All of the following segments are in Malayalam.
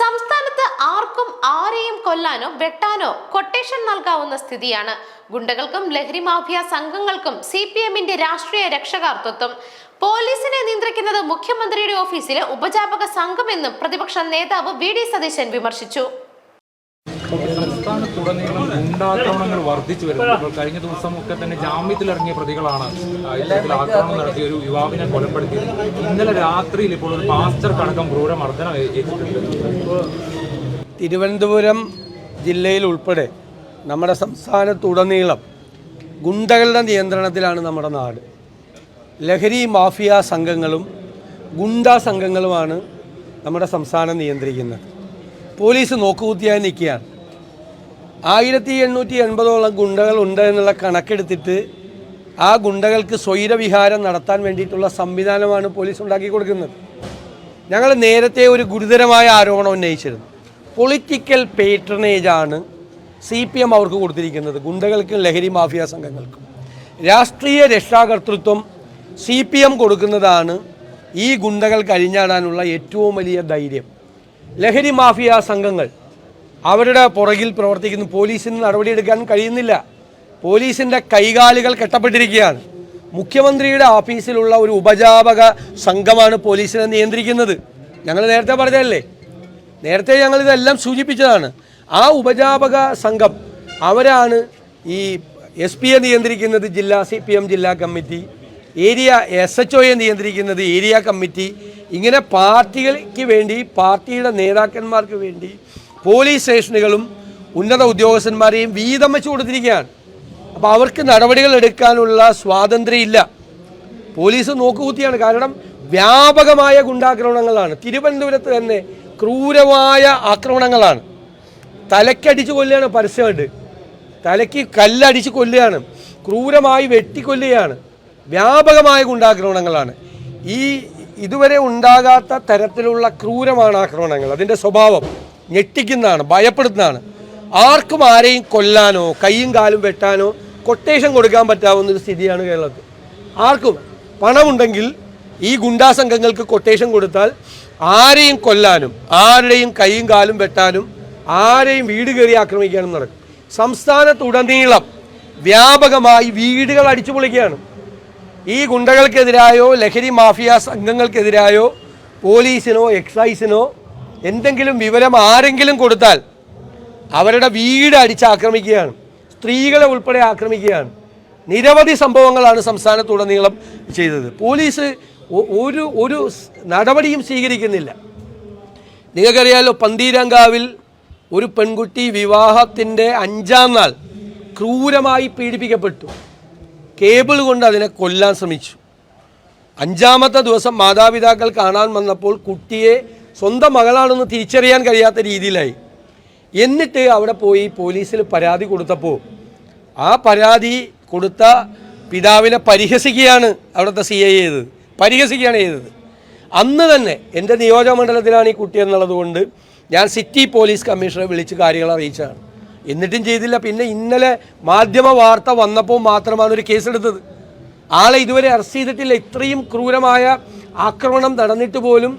സംസ്ഥാനത്ത് ആർക്കും ആരെയും കൊല്ലാനോ വെട്ടാനോ കൊട്ടേഷൻ നൽകാവുന്ന സ്ഥിതിയാണ്. ഗുണ്ടകൾക്കും ലഹരി മാഫിയ സംഘങ്ങൾക്കും സി പി എമ്മിന്റെ രാഷ്ട്രീയ രക്ഷകാർത്തത്വം പോലീസിനെ നിയന്ത്രിക്കുന്നത് മുഖ്യമന്ത്രിയുടെ ഓഫീസിലെ ഉപജാപക സംഘമെന്നും പ്രതിപക്ഷ നേതാവ് വി ഡി സതീശൻ വിമർശിച്ചു. സംസ്ഥാനത്തുടനീളം ഗുണ്ടാക്രമണങ്ങൾ വർദ്ധിച്ചു വരുന്നു ഇപ്പോൾ കഴിഞ്ഞ ദിവസമൊക്കെ തന്നെ ജാമ്യത്തിലിറങ്ങിയ പ്രതികളാണ് ഇത്തരത്തിൽ ആക്രമണം നടത്തിയ ഒരു യുവാവിനെ കൊലപ്പെടുത്തിയത്. ഇന്നലെ രാത്രിയിൽ ഇപ്പോൾ ഒരു പാസ്റ്റർക്കടക്കം ക്രൂരമർദ്ദനം ഏ- ഏറ്റിട്ടുണ്ട്. തിരുവനന്തപുരം ജില്ലയിൽ ഉൾപ്പെടെ നമ്മുടെ സംസ്ഥാനത്തുടനീളം ഗുണ്ടകളുടെ നിയന്ത്രണത്തിലാണ് നമ്മുടെ നാട്. ലഹരി മാഫിയ സംഘങ്ങളും ഗുണ്ട സംഘങ്ങളുമാണ് നമ്മുടെ സംസ്ഥാനം നിയന്ത്രിക്കുന്നത്. പോലീസ് നോക്കുകുത്തിയായി നിൽക്കുകയാണ്. ആയിരത്തി എണ്ണൂറ്റി എൺപതോളം ഗുണ്ടകൾ ഉണ്ട് എന്നുള്ള കണക്കെടുത്തിട്ട് ആ ഗുണ്ടകൾക്ക് സ്വൈരവിഹാരം നടത്താൻ വേണ്ടിയിട്ടുള്ള സംവിധാനമാണ് പോലീസ് ഉണ്ടാക്കി കൊടുക്കുന്നത്. ഞങ്ങൾ നേരത്തെ ഒരു ഗുരുതരമായ ആരോപണം ഉന്നയിച്ചിരുന്നു. പൊളിറ്റിക്കൽ പേട്രണേജാണ് സി പി എം അവർക്ക് കൊടുത്തിരിക്കുന്നത് ഗുണ്ടകൾക്കും ലഹരി മാഫിയ സംഘങ്ങൾക്കും. രാഷ്ട്രീയ രക്ഷാകർത്തൃത്വം സി പി എം കൊടുക്കുന്നതാണ് ഈ ഗുണ്ടകൾ കഴിഞ്ഞാടാനുള്ള ഏറ്റവും വലിയ ധൈര്യം. ലഹരി മാഫിയ സംഘങ്ങൾ അവരുടെ പുറകിൽ പ്രവർത്തിക്കുന്ന. പോലീസിന് നടപടിയെടുക്കാൻ കഴിയുന്നില്ല. പോലീസിന്റെ കൈകാലുകൾ കെട്ടപ്പെട്ടിരിക്കുകയാണ്. മുഖ്യമന്ത്രിയുടെ ഓഫീസിലുള്ള ഒരു ഉപജാപക സംഘമാണ് പോലീസിനെ നിയന്ത്രിക്കുന്നത്. ഞങ്ങൾ നേരത്തെ പറഞ്ഞതല്ലേ? നേരത്തെ ഞങ്ങൾ ഇതെല്ലാം സൂചിപ്പിച്ചതാണ്. ആ ഉപജാപക സംഘം അവരാണ് ഈ എസ് പിയെ നിയന്ത്രിക്കുന്നത് ജില്ലാ സി പി എം ജില്ലാ കമ്മിറ്റി ഏരിയ എസ് എച്ച് ഒയെ നിയന്ത്രിക്കുന്നത് ഏരിയ കമ്മിറ്റി ഇങ്ങനെ പാർട്ടികൾക്ക് വേണ്ടി പാർട്ടിയുടെ നേതാക്കന്മാർക്ക് വേണ്ടി പോലീസ് സ്റ്റേഷനുകളും ഉന്നത ഉദ്യോഗസ്ഥന്മാരെയും വീതം വെച്ച് കൊടുത്തിരിക്കുകയാണ്. അപ്പോൾ അവർക്ക് നടപടികൾ എടുക്കാനുള്ള സ്വാതന്ത്ര്യം ഇല്ല പോലീസ് നോക്കുകുത്തിയാണ്. കാരണം വ്യാപകമായ ഗുണ്ടാക്രമണങ്ങളാണ്. തിരുവനന്തപുരത്ത് തന്നെ ക്രൂരമായ ആക്രമണങ്ങളാണ്. തലക്കടിച്ച് കൊല്ലുകയാണ് പരസ്യമായിട്ട്. തലയ്ക്ക് കല്ലടിച്ച് കൊല്ലുകയാണ്. ക്രൂരമായി വെട്ടിക്കൊല്ലുകയാണ്. വ്യാപകമായ ഗുണ്ടാക്രമണങ്ങളാണ്. ഈ ഇതുവരെ ഉണ്ടാകാത്ത തരത്തിലുള്ള ക്രൂരമാണ് ആക്രമണങ്ങൾ അതിന്റെ സ്വഭാവം. ഞെട്ടിക്കുന്നതാണ് ഭയപ്പെടുത്തുന്നതാണ് ആർക്കും ആരെയും കൊല്ലാനോ കൈയും കാലും വെട്ടാനോ കൊട്ടേഷൻ കൊടുക്കാൻ പറ്റാവുന്ന ഒരു സ്ഥിതിയാണ് കേരളത്തിൽ. ആർക്കും പണമുണ്ടെങ്കിൽ ഈ ഗുണ്ടാ സംഘങ്ങൾക്ക് കൊട്ടേഷൻ കൊടുത്താൽ ആരെയും കൊല്ലാനും ആരുടെയും കൈയും കാലും വെട്ടാനും ആരെയും വീട് കയറി ആക്രമിക്കാനും നടക്കും. സംസ്ഥാനത്തുടനീളം വ്യാപകമായി വീടുകൾ അടിച്ചു പൊളിക്കുകയാണ് ഈ ഗുണ്ടകൾക്കെതിരായോ ലഹരി മാഫിയ സംഘങ്ങൾക്കെതിരായോ പോലീസിനോ എക്സൈസിനോ എന്തെങ്കിലും വിവരം ആരെങ്കിലും കൊടുത്താൽ അവരുടെ വീട് അടിച്ച് ആക്രമിക്കുകയാണ് സ്ത്രീകളെ ഉൾപ്പെടെ ആക്രമിക്കുകയാണ്. നിരവധി സംഭവങ്ങളാണ് സംസ്ഥാനത്തുടനീളം ചെയ്തത്. പോലീസ് ഒരു ഒരു നടപടിയും സ്വീകരിക്കുന്നില്ല. നിങ്ങൾക്കറിയാലോ പന്തീരങ്കാവിൽ ഒരു പെൺകുട്ടി വിവാഹത്തിന്റെ അഞ്ചാം നാൾ ക്രൂരമായി പീഡിപ്പിക്കപ്പെട്ടു. കേബിൾ കൊണ്ട് അതിനെ കൊല്ലാൻ ശ്രമിച്ചു. അഞ്ചാമത്തെ ദിവസം മാതാപിതാക്കൾ കാണാൻ വന്നപ്പോൾ കുട്ടിയെ സ്വന്തം മകളാണെന്ന് തിരിച്ചറിയാൻ കഴിയാത്ത രീതിയിലായി. എന്നിട്ട് അവിടെ പോയി പോലീസിൽ പരാതി കൊടുത്തപ്പോൾ ആ പരാതി കൊടുത്ത പിതാവിനെ പരിഹസിക്കുകയാണ് അവിടുത്തെ സി ഐ ചെയ്തത്. പരിഹസിക്കുകയാണ് ചെയ്തത്. അന്ന് തന്നെ എന്റെ നിയോജകമണ്ഡലത്തിലാണ് ഈ കുട്ടി എന്നുള്ളത് കൊണ്ട് ഞാൻ സിറ്റി പോലീസ് കമ്മീഷണറെ വിളിച്ച് കാര്യങ്ങൾ അറിയിച്ചതാണ്. എന്നിട്ടും ചെയ്തില്ല. പിന്നെ ഇന്നലെ മാധ്യമ വാർത്ത വന്നപ്പോൾ മാത്രമാണ് ഒരു കേസെടുത്തത് ആളെ ഇതുവരെ അറസ്റ്റ് ചെയ്തിട്ടില്ല. ഇത്രയും ക്രൂരമായ ആക്രമണം നടന്നിട്ട് പോലും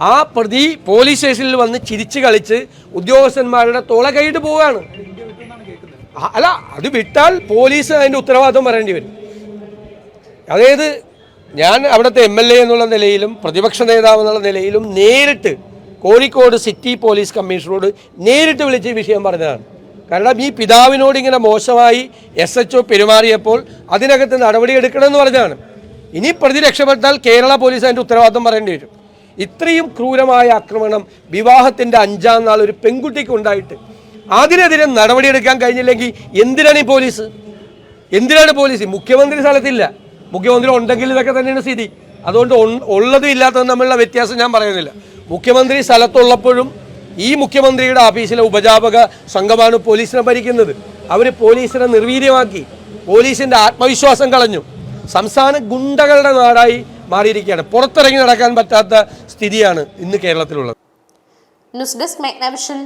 ആ പ്രതി പോലീസ് സ്റ്റേഷനിൽ വന്ന് ചിരിച്ച് കളിച്ച് ഉദ്യോഗസ്ഥന്മാരുടെ തോള കൈയിട്ട് പോവുകയാണ്. അല്ല അത് വിട്ടാൽ പോലീസ് അതിന്റെ ഉത്തരവാദിത്വം പറയേണ്ടി വരും. അതായത് ഞാൻ അവിടുത്തെ എം എൽ എ എന്നുള്ള നിലയിലും പ്രതിപക്ഷ നേതാവ് എന്നുള്ള നിലയിലും നേരിട്ട് കോഴിക്കോട് സിറ്റി പോലീസ് കമ്മീഷണറോട് നേരിട്ട് വിളിച്ച് വിഷയം പറഞ്ഞതാണ്. കാരണം ഈ പിതാവിനോട് ഇങ്ങനെ മോശമായി എസ് എച്ച് ഒ പെരുമാറിയപ്പോൾ അതിനകത്ത് നടപടിയെടുക്കണമെന്ന് പറഞ്ഞതാണ്. ഇനി പ്രതി രക്ഷപ്പെട്ടാൽ കേരള പോലീസ് അതിന്റെ ഉത്തരവാദിത്വം പറയേണ്ടി വരും. ഇത്രയും ക്രൂരമായ ആക്രമണം വിവാഹത്തിന്റെ അഞ്ചാം നാൾ ഒരു പെൺകുട്ടിക്ക് ഉണ്ടായിട്ട് അതിനെതിരെ നടപടിയെടുക്കാൻ കഴിഞ്ഞില്ലെങ്കിൽ എന്തിനാണ് ഈ പോലീസ്? എന്തിനാണ് പോലീസ്? മുഖ്യമന്ത്രി സ്ഥലത്തില്ല. മുഖ്യമന്ത്രി ഉണ്ടെങ്കിൽ ഇതൊക്കെ തന്നെയാണ് സ്ഥിതി. അതുകൊണ്ട് ഉള്ളതും ഇല്ലാത്തതും തമ്മിലുള്ള വ്യത്യാസം ഞാൻ പറയുന്നില്ല. മുഖ്യമന്ത്രി സ്ഥലത്തുള്ളപ്പോഴും ഈ മുഖ്യമന്ത്രിയുടെ ഓഫീസിലെ ഉപജാപക സംഘമാണ് പോലീസിനെ ഭരിക്കുന്നത്. അവർ പോലീസിനെ നിർവീര്യമാക്കി പോലീസിന്റെ ആത്മവിശ്വാസം കളഞ്ഞു. സംസ്ഥാന ഗുണ്ടകളുടെ നാടായി മാറിയിരിക്കുകയാണ്. പുറത്തിറങ്ങി നടക്കാൻ പറ്റാത്ത സ്ഥിതിയാണ് ഇന്ന് കേരളത്തിലുള്ളത്. News desk Magnavision